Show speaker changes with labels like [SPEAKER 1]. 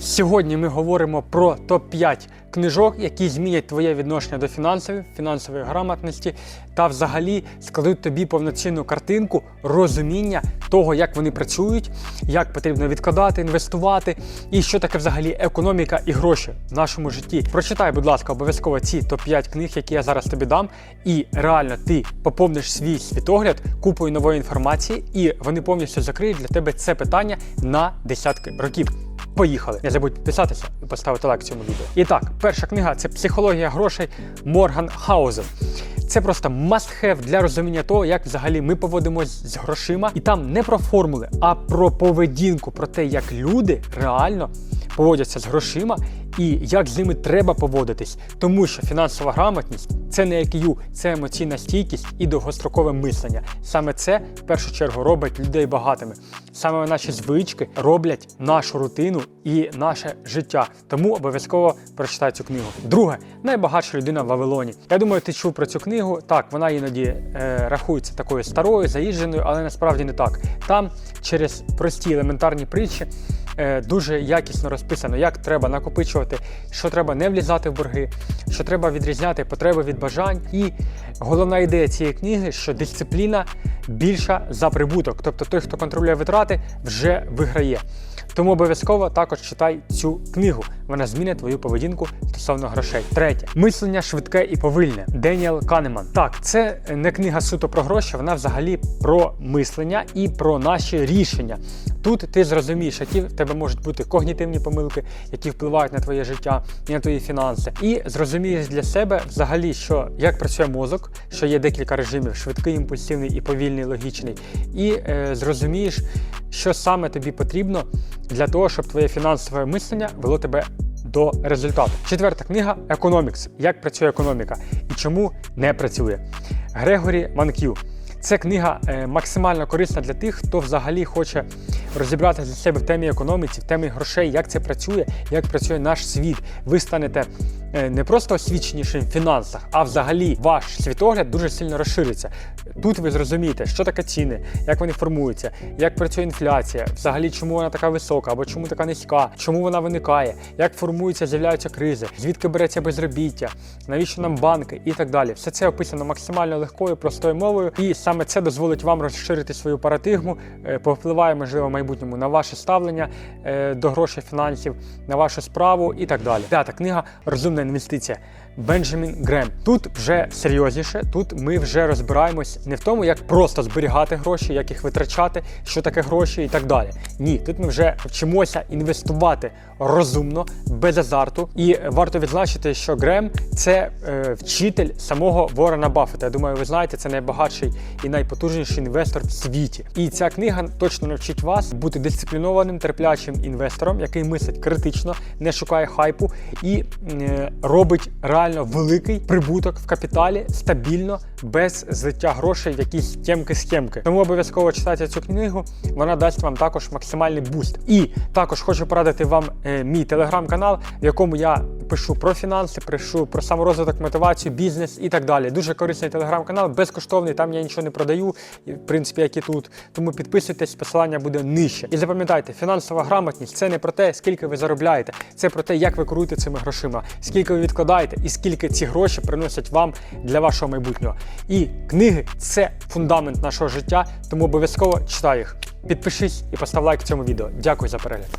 [SPEAKER 1] Сьогодні ми говоримо про топ-5 книжок, які змінять твоє відношення до фінансів, фінансової грамотності та взагалі складуть тобі повноцінну картинку розуміння того, як вони працюють, як потрібно відкладати, інвестувати і що таке взагалі економіка і гроші в нашому житті. Прочитай, будь ласка, обов'язково ці топ-5 книг, які я зараз тобі дам, і реально ти поповниш свій світогляд купою нової інформації, і вони повністю закриють для тебе це питання на десятки років. Поїхали. Не забудь підписатися і поставити лайк цьому відео. І так, перша книга це психологія грошей Морган Хаузен. Це просто must-have для розуміння того, як взагалі ми поводимось з грошима. І там не про формули, а про поведінку, про те, як люди реально поводяться з грошима і як з ними треба поводитись. Тому що фінансова грамотність це не IQ, це емоційна стійкість і довгострокове мислення. Саме це в першу чергу робить людей багатими. Саме наші звички роблять нашу рутину і наше життя. Тому обов'язково прочитай цю книгу. Друге, найбагатша людина в Вавилоні. Я думаю, ти чув про цю книгу. Так, вона іноді е, рахується такою старою, заїждженою, але насправді не так. Там через прості елементарні притчі. Е, Дуже якісно розписано, як треба накопичувати, що треба не влізати в борги, що треба відрізняти потреби від бажань. І головна ідея цієї книги, що дисципліна більша за прибуток. Тобто той, хто контролює витрати, вже виграє. Тому обов'язково також читай цю книгу. Вона змінить твою поведінку стосовно грошей. Третє мислення швидке і повільне. Деніел Канеман. Так, це не книга суто про гроші, вона взагалі про мислення і про наші рішення. Тут ти зрозумієш, які в тебе можуть бути когнітивні помилки, які впливають на твоє життя і на твої фінанси. І зрозумієш для себе взагалі, що як працює мозок, що є декілька режимів: швидкий, імпульсивний і повільний, логічний. І е, зрозумієш, що саме тобі потрібно для того, щоб твоє фінансове мислення вело тебе до результату. Четверта книга Економікс. Як працює економіка і чому не працює. Грегорі Манк'ю. Це книга е, максимально корисна для тих, хто взагалі хоче розібратися для себе в темі економіці, в темі грошей, як це працює, як працює наш світ. Ви станете е, не просто освіченішим в фінансах, а взагалі ваш світогляд дуже сильно розшириться. Тут ви зрозумієте, що таке ціни, як вони формуються, як працює інфляція, взагалі чому вона така висока або чому така низька, чому вона виникає, як формуються, з'являються кризи, звідки береться безробіття, навіщо нам банки і так далі. Все це описано максимально легкою, простою мовою, і саме це дозволить вам розширити свою парадигму, е, повпливає, можливо, в майбутньому на ваше ставлення е, до грошей фінансів, на вашу справу і так далі. П'ята книга Розумна інвестиція. Бенджамін Грем. Тут вже серйозніше, тут ми вже розбираємось не в тому, як просто зберігати гроші, як їх витрачати, що таке гроші і так далі. Ні, тут ми вже вчимося інвестувати розумно, без азарту. І варто відзначити, що Грем це е, вчитель самого Ворона Баффета. Я думаю, ви знаєте, це найбагатший і найпотужніший інвестор в світі. І ця книга точно навчить вас бути дисциплінованим, терплячим інвестором, який мислить критично, не шукає хайпу і е, робить реально великий прибуток в капіталі стабільно, без злиття грошей в якісь тємки-схемки. Тому обов'язково читайте цю книгу. Вона дасть вам також максимальний буст. І також хочу порадити вам е, мій телеграм-канал, в якому я пишу про фінанси, пишу про саморозвиток, мотивацію, бізнес і так далі. Дуже корисний телеграм-канал, безкоштовний. Там я нічого не продаю, в принципі, як і тут. Тому підписуйтесь, посилання буде нижче. І запам'ятайте, фінансова грамотність це не про те, скільки ви заробляєте, це про те, як ви керуєте цими грошима, скільки ви відкладаєте і скільки ці гроші приносять вам для вашого майбутнього. І книги це фундамент нашого життя, тому обов'язково читай їх. Підпишись і постав лайк цьому відео. Дякую за перегляд.